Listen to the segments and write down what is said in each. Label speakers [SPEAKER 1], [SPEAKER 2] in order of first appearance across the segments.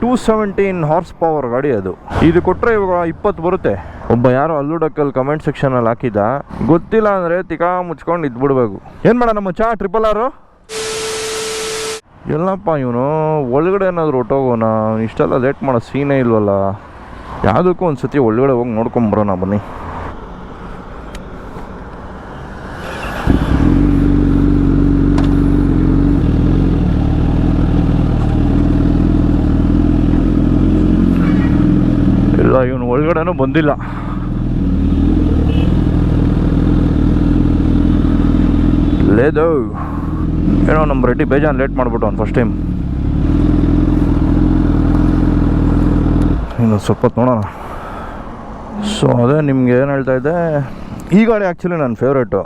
[SPEAKER 1] Two seventeen horse power ಗಾಡಿ ಅದು. ಇದು ಕೊಟ್ಟರೆ ಇವಾಗ ಇಪ್ಪತ್ತು ಬರುತ್ತೆ. ಒಬ್ಬ ಯಾರೋ ಅಲ್ಲುಡಕ್ಕಲ್ಲಿ ಕಮೆಂಟ್ ಸೆಕ್ಷನಲ್ಲಿ ಹಾಕಿದ, ಗೊತ್ತಿಲ್ಲ ಅಂದರೆ ತಿಕಾ ಮುಚ್ಕೊಂಡು ಇದ್ಬಿಡ್ಬೇಕು. ಏನು ಮಾಡೋಣ ಚಾ ಟ್ರಿಪಲ್ ಆರು ಎಲ್ಲಪ್ಪ ಇವನು, ಒಳಗಡೆ ಏನಾದರೂ ಹೊಟ್ಟೋಗೋಣ ಇಷ್ಟೆಲ್ಲ ಲೇಟ್ ಮಾಡೋ ಸೀನೇ ಇಲ್ವಲ್ಲ. ಯಾವುದಕ್ಕೂ ಒಂದು ಸತಿ ಒಳಗಡೆ ಹೋಗಿ ನೋಡ್ಕೊಂಬರೋಣ ಬನ್ನಿ ಇಲ್ಲ ಒಳಗಡೆನೂ ಬಂದಿಲ್ಲ. ಲೇದು. ಏನೋ ನಮ್ಮ ರೆಡ್ಡಿ ಬೇಜಾನ್ ಲೇಟ್ ಮಾಡ್ಬಿಟ್ಟು ಅವ್ನು ಫಸ್ಟ್ ಟೈಮ್ ಇನ್ನು ಸ್ವಲ್ಪ ನೋಡೋಣ. ಸೊ ಅದೇ ನಿಮ್ಗೆ ಏನು ಹೇಳ್ತಾ ಇದ್ದೆ, ಈ ಗಾಡಿ ಆ್ಯಕ್ಚುಲಿ ನನ್ನ ಫೇವ್ರೇಟು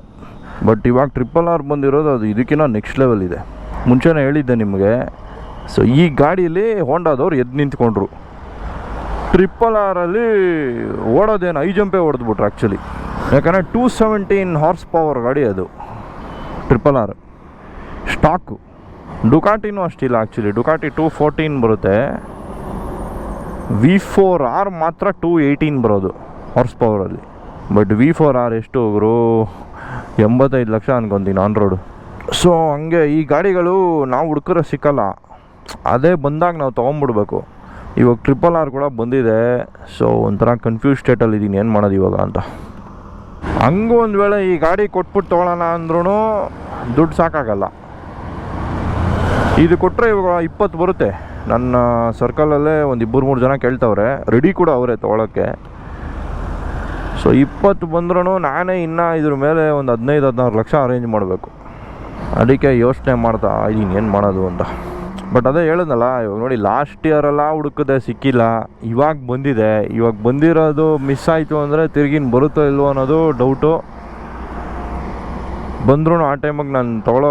[SPEAKER 1] ಬಟ್ ಇವಾಗ ಟ್ರಿಪಲ್ ಆರ್ ಬಂದಿರೋದು ಅದು ಇದಕ್ಕಿಂತ ನೆಕ್ಸ್ಟ್ ಲೆವೆಲ್ ಇದೆ. ಮುಂಚೆನೇ ಹೇಳಿದ್ದೆ ನಿಮಗೆ. ಸೊ ಈ ಗಾಡಿಯಲ್ಲಿ ಹೋಂಡಾದವ್ರು ಎದ್ದು ನಿಂತ್ಕೊಂಡ್ರು. ಟ್ರಿಪಲ್ ಆರಲ್ಲಿ ಓಡೋದೇನು ಐ ಜಂಪೇ ಹೊಡೆದ್ಬಿಟ್ರು ಆ್ಯಕ್ಚುಲಿ ಯಾಕಂದರೆ ಟೂ ಸೆವೆಂಟೀನ್ ಹಾರ್ಸ್ ಪವರ್ ಗಾಡಿ ಅದು. ಟ್ರಿಪಲ್ ಆರ್ ಸ್ಟಾಕು ಡುಕಾಟಿನೂ ಅಷ್ಟಿಲ್ಲ ಆ್ಯಕ್ಚುಲಿ ಡುಕಾಟಿ ಟೂ ಫೋರ್ಟೀನ್ ಬರುತ್ತೆ. ವಿ ಫೋರ್ ಆರ್ ಮಾತ್ರ ಟೂ ಏಯ್ಟೀನ್ ಬರೋದು ಹಾರ್ಸ್ ಪವರಲ್ಲಿ ಬಟ್ ವಿ ಫೋರ್ ಆರ್ ಎಷ್ಟು ಹೋಗ್ರು ಎಂಬತ್ತೈದು ಲಕ್ಷ ಅನ್ಕೊತೀನಿ ಆನ್ ರೋಡು ಸೊ ಹಂಗೆ ಈ ಗಾಡಿಗಳು ನಾವು ಹುಡ್ಕಿದ್ರೆ ಸಿಕ್ಕಲ್ಲ. ಅದೇ ಬಂದಾಗ ನಾವು ತೊಗೊಂಬಿಡ್ಬೇಕು. ಇವಾಗ ಟ್ರಿಪಲ್ ಆರ್ ಕೂಡ ಬಂದಿದೆ. ಸೊ ಒಂಥರ ಕನ್ಫ್ಯೂಸ್ ಸ್ಟೇಟಲ್ಲಿ ಇದ್ದೀನಿ ಏನು ಮಾಡೋದು ಇವಾಗ ಅಂತ. ಹಂಗೂ ಒಂದು ವೇಳೆ ಈ ಗಾಡಿ ಕೊಟ್ಬಿಟ್ಟು ತೊಗೊಳೋಣ ಅಂದ್ರೂ ದುಡ್ಡು ಸಾಕಾಗಲ್ಲ. ಇದು ಕೊಟ್ಟರೆ ಇವಾಗ ಇಪ್ಪತ್ತು ಬರುತ್ತೆ. ನನ್ನ ಸರ್ಕಲಲ್ಲೇ ಒಂದು ಇಬ್ಬರು ಮೂರು ಜನ ಕೇಳ್ತವ್ರೆ. ರೆಡಿ ಕೂಡ ಅವರೇ ತೊಗೊಳಕ್ಕೆ. ಸೊ ಇಪ್ಪತ್ತು ಬಂದ್ರೂ ನಾನೇ ಇನ್ನೂ ಇದ್ರ ಮೇಲೆ ಒಂದು ಹದಿನೈದು ಹದಿನಾರು ಲಕ್ಷ ಅರೇಂಜ್ ಮಾಡಬೇಕು. ಅದಕ್ಕೆ ಯೋಚನೆ ಮಾಡ್ತಾ ಇದ್ದೀನಿ ಏನು ಮಾಡೋದು ಅಂತ. ಬಟ್ ಅದೇ ಹೇಳಿದ್ನಲ್ಲ ಇವಾಗ ನೋಡಿ ಲಾಸ್ಟ್ ಇಯರೆಲ್ಲ ಹುಡುಕದೆ ಸಿಕ್ಕಿಲ್ಲ, ಇವಾಗ ಬಂದಿದೆ. ಇವಾಗ ಬಂದಿರೋದು ಮಿಸ್ ಆಯಿತು ಅಂದರೆ ತಿರ್ಗಿನ ಬರುತ್ತೋ ಇಲ್ವೋ ಅನ್ನೋದು ಡೌಟು ಬಂದ್ರೂ ಆ ಟೈಮಿಗೆ ನಾನು ತೊಗೊಳ್ಳೋ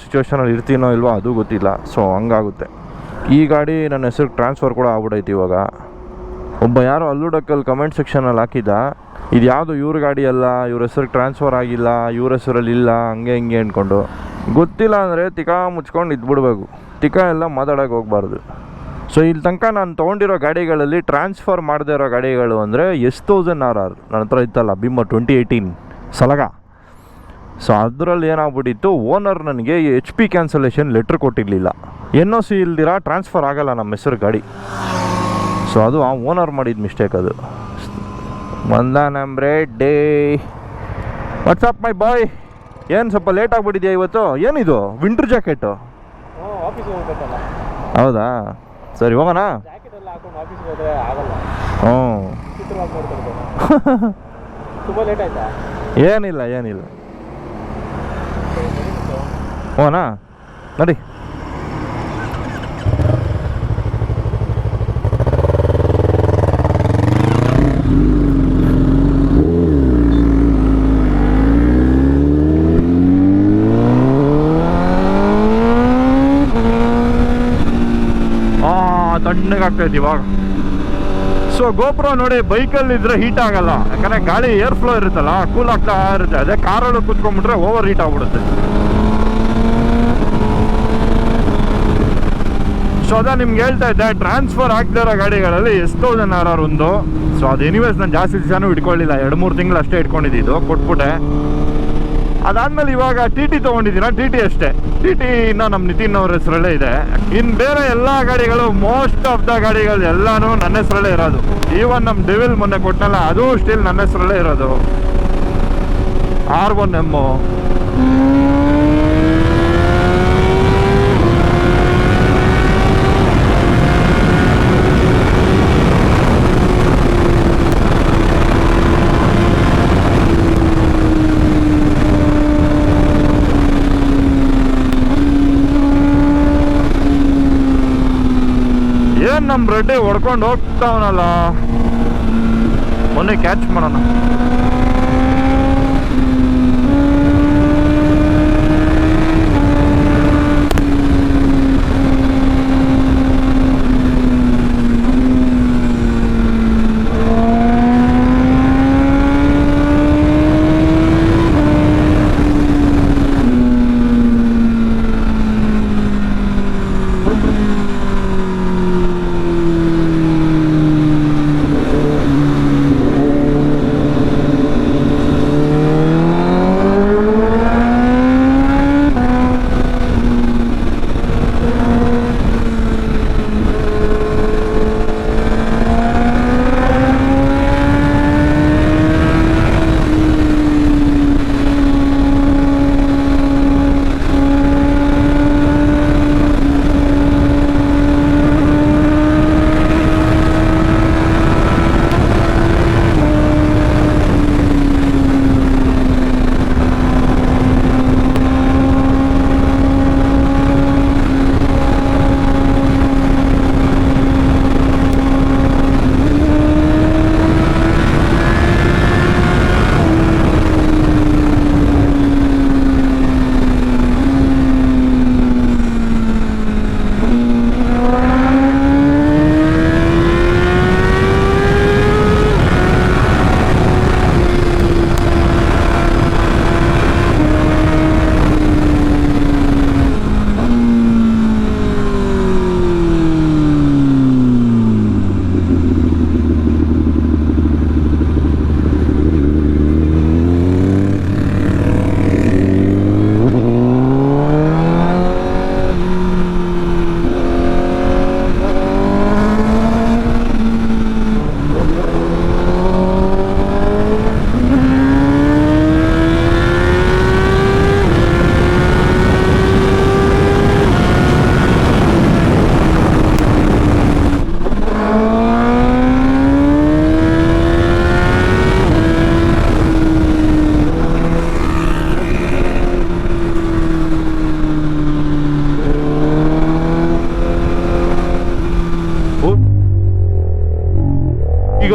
[SPEAKER 1] ಸಿಚುವೇಷನಲ್ಲಿ ಇರ್ತೀನೋ ಇಲ್ವೋ ಅದು ಗೊತ್ತಿಲ್ಲ. ಸೊ ಹಂಗಾಗುತ್ತೆ. ಈ ಗಾಡಿ ನನ್ನ ಹೆಸ್ರಿಗೆ ಟ್ರಾನ್ಸ್ಫರ್ ಕೂಡ ಆಗ್ಬಿಡೈತಿ ಇವಾಗ. ಒಬ್ಬ ಯಾರೋ ಅಲ್ಲುಡಕ್ಕಲ್ಲಿ ಕಮೆಂಟ್ ಸೆಕ್ಷನಲ್ಲಿ ಹಾಕಿದ್ದ, ಇದು ಯಾವುದು ಇವ್ರ ಗಾಡಿ ಅಲ್ಲ, ಇವ್ರ ಹೆಸ್ರಿಗೆ ಟ್ರಾನ್ಸ್ಫರ್ ಆಗಿಲ್ಲ, ಇವ್ರ ಹೆಸರಲ್ಲಿ ಇಲ್ಲ, ಹಂಗೆ ಹಿಂಗೆ ಅಂದ್ಕೊಂಡು ಗೊತ್ತಿಲ್ಲ ಅಂದರೆ ತಿಕಾ ಮುಚ್ಕೊಂಡು ಇದ್ಬಿಡ್ಬೇಕು. ತಿಕಾ ಎಲ್ಲ ಮಾತಾಡೋಕೆ ಹೋಗ್ಬಾರ್ದು. ಸೊ ಇಲ್ಲಿ ತನಕ ನಾನು ತೊಗೊಂಡಿರೋ ಗಾಡಿಗಳಲ್ಲಿ ಟ್ರಾನ್ಸ್ಫರ್ ಮಾಡದೇ ಇರೋ ಗಾಡಿಗಳು ಅಂದರೆ ಎಸ್ ತೌಸಂಡ್ ಆರ್ ಆರ್. ನನ್ನ ಹತ್ರ ಇತ್ತಲ್ಲ ಬಿಮ್ಮ ಟ್ವೆಂಟಿ ಏಯ್ಟೀನ್ ಸಲಗ. ಸೊ ಅದರಲ್ಲಿ ಏನಾಗ್ಬಿಟ್ಟಿತ್ತು ಓನರ್ ನನಗೆ ಎಚ್ ಪಿ ಕ್ಯಾನ್ಸಲೇಷನ್ ಲೆಟ್ರ್ ಕೊಟ್ಟಿರಲಿಲ್ಲ. ಎನ್ ಒ ಸಿ ಇಲ್ದಿರ ಟ್ರಾನ್ಸ್ಫರ್ ಆಗೋಲ್ಲ ನಮ್ಮ ಹೆಸರು ಗಾಡಿ. ಸೊ ಅದು ಆ ಓನರ್ ಮಾಡಿದ ಮಿಸ್ಟೇಕ್ ಅದು. ಬಂದ ನಂಬ್ರೆ ಡೇ. ವಾಟ್ಸಪ್ ಮೈ ಬಾಯ್ ಏನು ಸ್ವಲ್ಪ ಲೇಟ್ ಆಗಿಬಿಟ್ಟಿದ್ಯಾ ಇವತ್ತು? ಏನಿದು? ವಿಂಟ್ರ್ ಜಾಕೆಟು ಹೌದಾ? ಸರಿ ಹೋಗೋಣ? ಹ್ಞೂ ಏನಿಲ್ಲ ಏನಿಲ್ಲ. ಹೋಗೋಣ? ನಡಿ ಆ ತಣ್ಣಗಾಗ್ತೈತಿ ಇವಾಗ. ಸೊ ಗೋಪುರ ನೋಡಿ ಬೈಕಲ್ಲಿ ಇದ್ರೆ ಹೀಟ್ ಆಗಲ್ಲ. ಯಾಕಂದ್ರೆ ಗಾಳಿ ಏರ್ ಫ್ಲೋ ಇರುತ್ತಲ್ಲ ಕೂಲ್ ಆಗ್ತಾ ಇರುತ್ತೆ. ಅದೇ ಕಾರಲ್ಲಿ ಕುತ್ಕೊಂಡ್ಬಿಟ್ರೆ ಓವರ್ ಹೀಟ್ ಆಗ್ಬಿಡುತ್ತೆ. ಸೊ ಅದ ನಿಮ್ಗೆ ಹೇಳ್ತಾ ಇದ್ದೆ ಟ್ರಾನ್ಸ್ಫರ್ ಆಗ್ತಾ ಇರೋ ಗಾಡಿಗಳಲ್ಲಿ ಎಷ್ಟು ತೌಸಂಡ್ ಆರ್ ಆರ್ ಒಂದು. ಸೊ ಅದು ಎನಿವೇಸ್ ನಾನು ಜಾಸ್ತಿ ದಿವಸನೂ ಇಟ್ಕೊಳ್ಳಿಲ್ಲ. ಎರಡು ಮೂರು ತಿಂಗಳು ಅಷ್ಟೇ ಇಟ್ಕೊಂಡಿದ್ದು ಕೊಟ್ಬಿಟ್ಟೆ. ಅದಾದ್ಮೇಲೆ ಇವಾಗ ಟಿ ಟಿ ತಗೊಂಡಿದ್ದೀರಾ? ಟಿ ಟಿ ಅಷ್ಟೇ. ಟಿ ಟಿ ಇನ್ನ ನಮ್ಮ ನಿತಿನ್ ಅವ್ರ ಹೆಸರಲ್ಲೇ ಇದೆ. ಇನ್ನು ಬೇರೆ ಎಲ್ಲ ಗಾಡಿಗಳು ಮೋಸ್ಟ್ ಆಫ್ ದ ಗಾಡಿಗಳು ಎಲ್ಲಾನು ನನ್ನ ಹೆಸರಲ್ಲೇ ಇರೋದು. ಈವನ್ ನಮ್ಮ ಡೆವಿಲ್ ಮೊನ್ನೆ ಕೊಟ್ಟನಲ್ಲ ಅದು ಸ್ಟಿಲ್ ನನ್ನ ಹೆಸರಲ್ಲೇ ಇರೋದು. ಆರ್ ಒನ್ ಎಮ್ಮು ಏನ್ ನಮ್ ರೆಡ್ಡಿ ಹೊಡ್ಕೊಂಡು ಹೋಗ್ತಾವನಲ್ಲ. ಮೊನ್ನೆ ಕ್ಯಾಚ್ ಮಾಡೋಣ.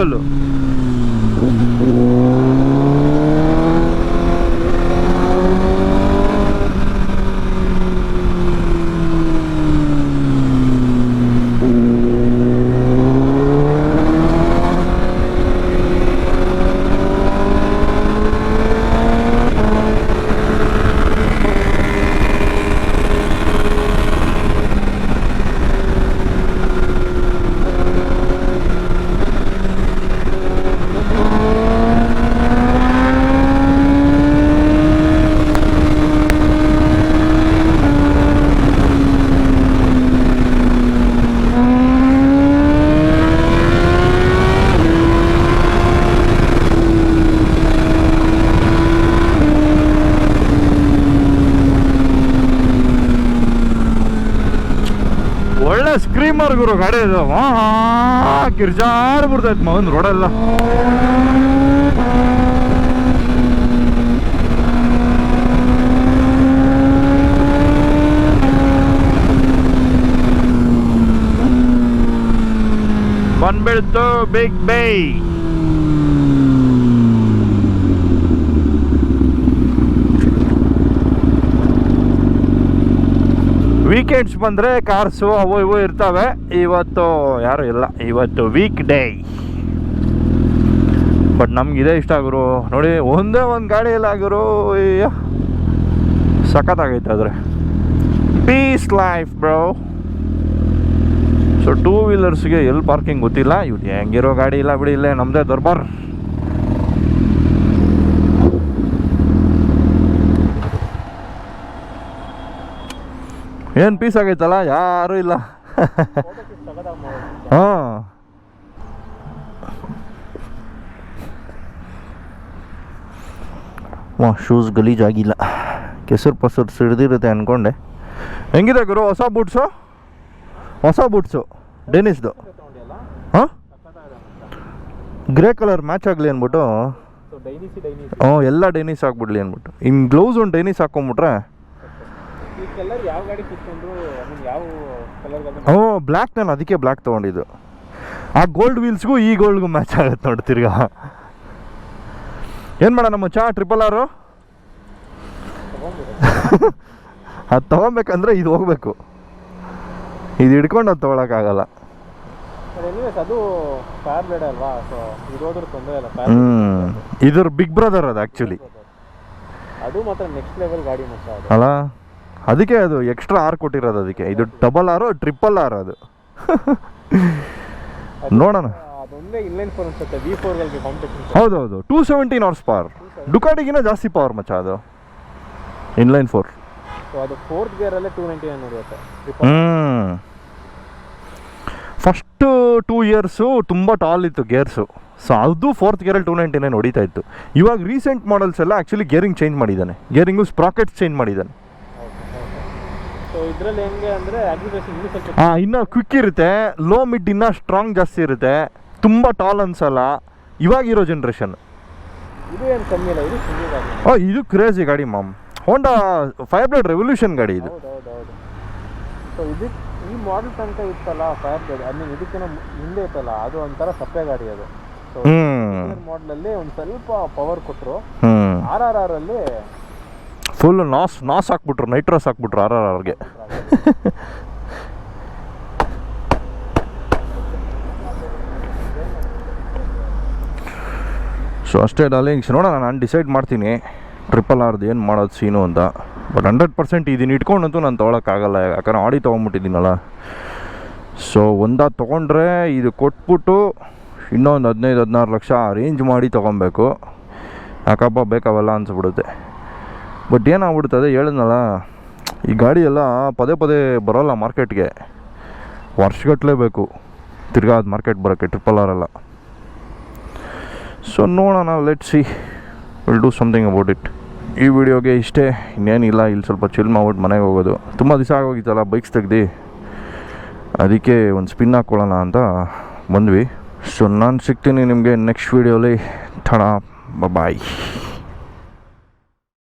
[SPEAKER 1] হলো? ಸ್ಕ್ರೀಮರ್ ಗುರು ಗಾಡಿ ಇದು ಕಿರ್ಜಾಡ್ ಬಿಡ್ತೈತೆ ಮಗನ್ ರೋಡೆಲ್ಲ. ಬಂದ್ಬಿಡ್ತು ಬಿಗ್ ಬೈ. ವೀಕೆಂಡ್ಸ್ ಬಂದರೆ ಕಾರ್ಸು ಅವು ಇವು ಇರ್ತವೆ. ಇವತ್ತು ಯಾರು ಇಲ್ಲ. ಇವತ್ತು ವೀಕ್ ಡೇ ಬಟ್ ನಮ್ಗೆ ಇದೇ ಇಷ್ಟ ಗುರು. ನೋಡಿ, ಒಂದೇ ಒಂದು ಗಾಡಿ ಇಲ್ಲ ಗುರು. ಅಯ್ಯ. ಸಖತ್ತಾಗೈತೆ ಆದರೆ. Peace life bro so two ವೀಲರ್ಸ್ಗೆ ಎಲ್ಲಿ ಪಾರ್ಕಿಂಗ್ ಗೊತ್ತಿಲ್ಲ. ಇವ್ರು ಹೆಂಗಿರೋ ಗಾಡಿ ಇಲ್ಲ ಬಿಡಿ, ಇಲ್ಲೇ ನಮ್ಮದೇ ದರ್ಬಾರ್. ಏನು ಪೀಸ್ ಆಗೈತಲ್ಲ? ಯಾರೂ ಇಲ್ಲ. ಹಾಂ. ವಾ ಶೂಸ್ ಗಲೀಜಾಗಿಲ್ಲ. ಕೆಸರು ಪಸರು ಸಿಡ್ದಿರುತ್ತೆ ಅಂದ್ಕೊಂಡೆ ಹೆಂಗಿದೆ ಗುರು ಹೊಸ ಬೂಟ್ಸು ಹೊಸ ಬೂಟ್ಸು ಡೆನಿಸ್ದು ಹಾಂ? ಗ್ರೇ ಕಲರ್ ಮ್ಯಾಚ್ ಆಗಲಿ ಅಂದ್ಬಿಟ್ಟು ಹ್ಞೂ ಎಲ್ಲ ಡೆನಿಸ್ ಹಾಕ್ಬಿಡ್ಲಿ ಅಂದ್ಬಿಟ್ಟು ಇನ್ನು ಗ್ಲೌಸ್ ಒಂದು ಡೆನಿಸ್ ಹಾಕೊಂಬಿಟ್ರೆ
[SPEAKER 2] ಈ ಕಲರ್ ಯಾವ ಗಾಡಿ ಕಿತ್ಕೊಂಡ್ರು ಐ ಯಾವ ಕಲರ್
[SPEAKER 1] ಹ್ಞೂ ಬ್ಲ್ಯಾಕ್ ನಾನು ಅದಕ್ಕೆ ಬ್ಲ್ಯಾಕ್ ತೊಗೊಂಡಿದ್ದು. ಆ ಗೋಲ್ಡ್ ವೀಲ್ಸ್ಗೂ ಈ ಗೋಲ್ಡ್ಗೂ ಮ್ಯಾಚ್ ಆಗುತ್ತೆ ನೋಡಿ ತಿರ್ಗಾ. ಏನು ಮಾಡೋಣ ನಮ್ಮ ಚಾ ಟ್ರಿಪಲ್ ಆರು ಅದು ತೊಗೊಬೇಕಂದ್ರೆ ಇದು ಹೋಗ್ಬೇಕು. ಇದು ಹಿಡ್ಕೊಂಡು ಅದು ತೊಗೊಳಕ್ಕಾಗಲ್ಲ.
[SPEAKER 2] ಅದು ಬೇಡ ಅಲ್ವಾ? ಸೊ ತೊಂದರೆ ಇಲ್ಲ.
[SPEAKER 1] ಇದ್ರ ಬಿಗ್ ಬ್ರದರ್ ಅದು ಆ್ಯಕ್ಚುಲಿ
[SPEAKER 2] ಅದು ಮಾತ್ರ ನೆಕ್ಸ್ಟ್ ಲೆವೆಲ್ ಗಾಡಿ ಮಾತ್ರ
[SPEAKER 1] ಅಲ್ಲ ಅದಕ್ಕೆ ಅದು ಎಕ್ಸ್ಟ್ರಾ ಆರ್ ಕೊಟ್ಟಿರೋದು ಅದಕ್ಕೆ. ಇದು ಡಬಲ್ ಆರು ಟ್ರಿಪಲ್ ಆರ್ ಅದು. ನೋಡೋಣ. ಹೌದೌದು. ಟೂ ಸೆವೆಂಟೀನ್ ಅವರ್ಸ್ ಪವರ್ ಡುಕಾಟಿಗಿನ ಜಾಸ್ತಿ ಪವರ್ ಮಚ್ಚ ಅದು. ಇನ್ಲೈನ್ ಫೋರ್ ಹ್ಞೂ ಫಸ್ಟು ಟೂ ಇಯರ್ಸು ತುಂಬ ಟಾಲ್ ಇತ್ತು ಗೇರ್ಸು ಸೊ ಅದು ಫೋರ್ತ್ ಗೇರಲ್ಲಿ ಟೂ ನೈಂಟಿ ನೈನ್ ಹೊಡಿತಾ ಇತ್ತು. ಇವಾಗ ರೀಸೆಂಟ್ ಮಾಡಲ್ಸ್ ಎಲ್ಲ ಆ್ಯಕ್ಚುಲಿ ಗೇರಿಂಗ್ ಚೇಂಜ್ ಮಾಡಿದ್ದಾನೆ. ಗೇರಿಂಗು ಸ್ಪ್ರಾಕೆಟ್ಸ್ ಚೇಂಜ್ ಮಾಡಿದ್ದಾನೆ.
[SPEAKER 2] ಇದರಲ್ಲಿ ಹೆಂಗೆ ಅಂದರೆ ಅಗ್ರಿಗೇಷನ್ ಇನ್ನೂ ಸ್ವಲ್ಪ
[SPEAKER 1] ಹಾಂ ಇನ್ನೂ ಕ್ವಿಕ್ ಇರುತ್ತೆ. ಲೋ ಮಿಡ್ ಇನ್ನೂ ಸ್ಟ್ರಾಂಗ್ ಜಾಸ್ತಿ ಇರುತ್ತೆ. ತುಂಬ ಟಾಲ್ ಅನ್ಸಲ್ಲ. ಇವಾಗಿರೋ ಜನ್ರೇಷನ್
[SPEAKER 2] ಇದು ಏನು ಕಮ್ಮಿ ಇಲ್ಲ ಇದು ಸಿಂಗಲ್ ಗಾಡಿ.
[SPEAKER 1] ಓ ಇದು ಕ್ರೇಜಿ ಗಾಡಿ ಮಾಮ್. ಹೋಂಡಾ ಫೈರ್ ಬ್ಲೇಡ್ ರೆವಲ್ಯೂಷನ್ ಗಾಡಿ ಇದು.
[SPEAKER 2] ಹೌದು ಹೌದು ಹೌದು ಸೊ ಇದಕ್ಕೆ ಈ ಮಾಡೆಲ್ ತನಕ ಇತ್ತಲ್ಲ ಫೈರ್ ಗಾಡಿ ಐ ಮೀನ್ ಇದಕ್ಕಿಂತ ಹಿಂದೆ ಇತ್ತಲ್ಲ ಅದು ಒಂಥರ ಸಪ್ಪೆ ಗಾಡಿ ಅದು. ಸೊ ಮಾಡಲಲ್ಲಿ ಒಂದು ಸ್ವಲ್ಪ ಪವರ್ ಕೊಟ್ಟರು
[SPEAKER 1] ಹ್ಞೂ
[SPEAKER 2] ಆರ್ ಆರ್ ಆರ್ ಅಲ್ಲಿ
[SPEAKER 1] ಫುಲ್ ನಾಸ್ ನಾಸ್ ಹಾಕ್ಬಿಟ್ರು ನೈಟ್ರೋಸ್ ಹಾಕ್ಬಿಟ್ರು ಆರ್ ಆರ್ ಆರ್ಗೆ ಸೊ ಅಷ್ಟೇ ಡಾರ್ಲಿಂಗ್ಸ್ ನೋಡೋಣ, ನಾನು ಡಿಸೈಡ್ ಮಾಡ್ತೀನಿ. ಟ್ರಿಪಲ್ ಆರ್ದು ಏನು ಮಾಡೋದು ಸೀನು ಅಂತ. ಬಟ್ ಹಂಡ್ರೆಡ್ ಪರ್ಸೆಂಟ್ ಇದನ್ನ ಇಟ್ಕೊಂಡಂತೂ ನಾನು ತೊಗೊಳಕ್ಕಾಗಲ್ಲ. ಯಾಕಂದ್ರೆ ಆಡಿ ತೊಗೊಂಬಿಟ್ಟಿದ್ದೀನಲ್ಲ. ಸೊ ಒಂದ ತೊಗೊಂಡ್ರೆ ಇದು ಕೊಟ್ಬಿಟ್ಟು ಇನ್ನೊಂದು ಹದಿನೈದು, ಹದಿನಾರು ಲಕ್ಷ ರೇಂಜ್ ಮಾಡಿ ತೊಗೊಬೇಕು. ಯಾಕಪ್ಪ, ಬೇಕಾವಲ್ಲ ಅನಿಸ್ಬಿಡುತ್ತೆ. ಬಟ್ ಏನಾಗ್ಬಿಡುತ್ತೆ ಅದೇ ಹೇಳಿದ್ನಲ್ಲ. ಈ ಗಾಡಿ ಎಲ್ಲ ಪದೇ ಪದೇ ಬರೋಲ್ಲ ಮಾರ್ಕೆಟ್ಗೆ. ವರ್ಷಗಟ್ಟಲೆ ಬೇಕು. ತಿರ್ಗಾ ಅದು ಮಾರ್ಕೆಟ್ ಬರೋಕ್ಕೆ ಟ್ರಿಪಲ್ ಆರ್ ಎಲ್ಲ. ಸೊ ನೋಡೋಣ let see will do something about it ಈ ವಿಡಿಯೋಗೆ ಇಷ್ಟೇ. ಇನ್ನೇನಿಲ್ಲ, ಇಲ್ಲಿ ಸ್ವಲ್ಪ ಚಿಲ್ ಮಾಡ್ಬಿಟ್ಟು ಮನೆಗೆ ಹೋಗೋದು. ತುಂಬ ದಿವಸ ಆಗೋಗಿತ್ತಲ್ಲ ಬೈಕ್ಸ್ ತೆಗ್ದು. ಅದಕ್ಕೆ ಒಂದು ಸ್ಪಿನ್ ಹಾಕ್ಕೊಳ್ಳೋಣ ಅಂತ ಬಂದ್ವಿ. ಸೊ ನಾನು ಸಿಗ್ತೀನಿ ನಿಮಗೆ ನೆಕ್ಸ್ಟ್ ವೀಡಿಯೋಲಿ ಥಣ ಬಾಯ್